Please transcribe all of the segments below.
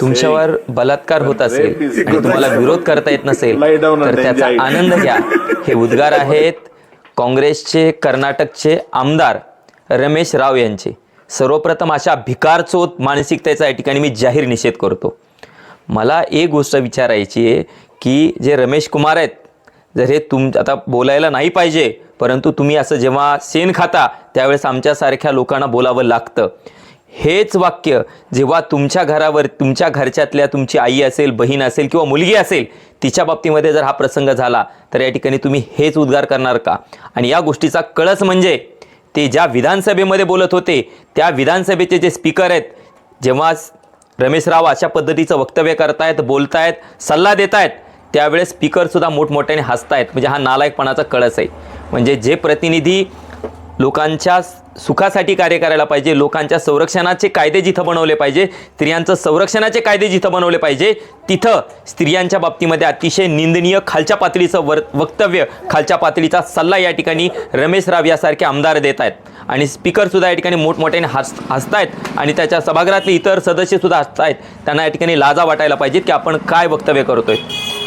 तुमच्यावर बलात्कार होत असेल आणि तुम्हाला विरोध करता येत नसेल तर त्याचा आनंद घ्या. हे उद्गार आहेत काँग्रेसचे कर्नाटकचे आमदार रमेश राव यांचे. सर्वप्रथम अशा भिकारचोत मानसिकतेचा या ठिकाणी मी जाहीर निषेध करतो. मला एक गोष्ट विचारायची आहे की जे रमेश कुमार आहेत जर हे तुम आता बोलायला नाही पाहिजे परंतु तुम्ही असं जेव्हा शेण खाता त्यावेळेस आमच्यासारख्या लोकांना बोलावं लागतं. हेच वाक्य जेव्हा तुमच्या घरावर तुमच्या घरच्यातल्या तुमची आई असेल बहीण असेल किंवा मुलगी असेल तिच्या बाबतीमध्ये जर हा प्रसंग झाला तर या ठिकाणी तुम्ही हेच उद्गार करणार का? आणि या गोष्टीचा कळस म्हणजे ते ज्या विधानसभेमध्ये बोलत होते त्या विधानसभेचे जे स्पीकर आहेत जेव्हा रमेश राव अशा पद्धतीचं वक्तव्य करतायत बोलतायत सल्ला देतायत त्यावेळेस स्पीकरसुद्धा मोठमोठ्याने हसतायत. म्हणजे हा नालायकपणाचा कळस आहे. म्हणजे जे प्रतिनिधी लोकांच्या सुखासाठी कार्य करायला पाहिजे लोकांच्या संरक्षणाचे कायदे जिथं बनवले पाहिजे स्त्रियांचं संरक्षणाचे कायदे जिथं बनवले पाहिजे तिथं स्त्रियांच्या बाबतीमध्ये अतिशय निंदनीय खालच्या पातळीचं वर वक्तव्य खालच्या पातळीचा सल्ला या ठिकाणी रमेश राव यासारखे आमदार देत आहेत. आणि स्पीकरसुद्धा या ठिकाणी मोठमोठ्याने हस हसतायत आणि त्याच्या सभागृहातले इतर सदस्यसुद्धा हसतायत. त्यांना या ठिकाणी लाजा वाटायला पाहिजेत की आपण काय वक्तव्य करतोय.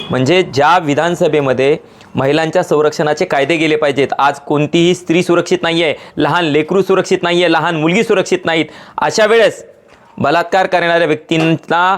म्हणजे ज्या विधानसभेमध्ये महिलांच्या संरक्षणाचे कायदे गेले पाहिजेत. आज कोणतीही स्त्री सुरक्षित नाही आहे लहान लेकरू सुरक्षित नाही आहे लहान मुलगी सुरक्षित नाहीत. अशा वेळेस बलात्कार करणाऱ्या व्यक्तींना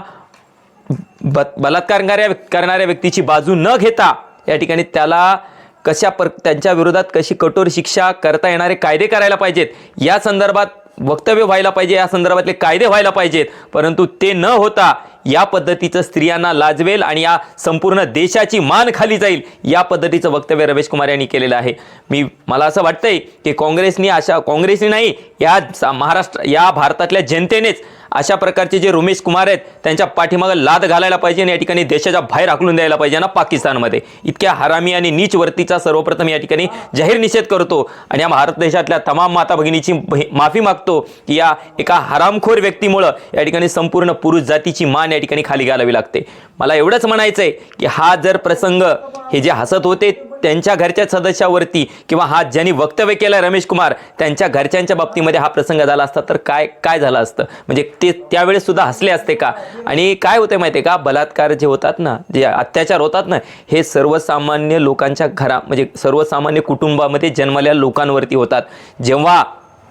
ब बलात्कार करणाऱ्या करणाऱ्या व्यक्तीची बाजू न घेता या ठिकाणी त्याला कशा पर त्यांच्या विरोधात कशी कठोर शिक्षा करता येणारे कायदे करायला पाहिजेत. या संदर्भात वक्तव्य व्हायला पाहिजे या संदर्भातले कायदे व्हायला पाहिजेत. परंतु ते न होता या पद्धतीचं स्त्रियांना लाजवेल आणि या संपूर्ण देशाची मान खाली जाईल या पद्धतीचं वक्तव्य रमेश कुमार यांनी केलेलं आहे. मी मला असं वाटतंय की काँग्रेसनी अशा काँग्रेसनी नाही या महाराष्ट्र या भारतातल्या जनतेनेच अशा प्रकारचे जे रमेश कुमार आहेत त्यांच्या पाठीमागं लाद घालायला पाहिजे आणि या ठिकाणी देशाच्या बाहेर आखलून द्यायला पाहिजे ना पाकिस्तानमध्ये. इतक्या हरामी आणि नीच वर्तीचा सर्वप्रथम या ठिकाणी जाहीर निषेध करतो आणि या भारत देशातल्या तमाम माता भगिनीची माफी मागतो की या एका हरामखोर व्यक्तीमुळं या ठिकाणी संपूर्ण पुरुष जातीची मान या ठिकाणी खाली घालावी लागते. मला एवढंच म्हणायचं आहे की हा जर प्रसंग हे जे हसत होते त्यांच्या घरच्या सदस्यावरती किंवा हा ज्यांनी वक्तव्य केलं रमेश कुमार त्यांच्या घरच्यांच्या बाबतीमध्ये हा प्रसंग झाला असता तर काय काय झालं असतं? म्हणजे ते त्यावेळेस सुद्धा हसले असते का? आणि काय होते माहिती आहे का? बलात्कार जे होतात ना जे अत्याचार होतात ना हे सर्वसामान्य लोकांच्या घरा म्हणजे सर्वसामान्य कुटुंबामध्ये जन्मलेल्या लोकांवरती होतात. जेव्हा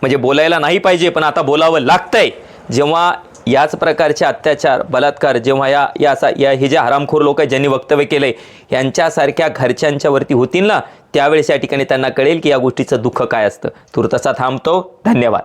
म्हणजे बोलायला नाही पाहिजे पण आता बोलावं लागतंय जेव्हा याच प्रकारचे अत्याचार बलात्कार जेव्हा या या असा या हे जे हरामखोर लोक आहेत ज्यांनी वक्तव्य केलंय यांच्यासारख्या घरच्यांच्यावरती होतील ना त्यावेळेस या ठिकाणी त्यांना कळेल की या गोष्टीचं दुःख काय असतं. तुर्तसा थांबतो. धन्यवाद.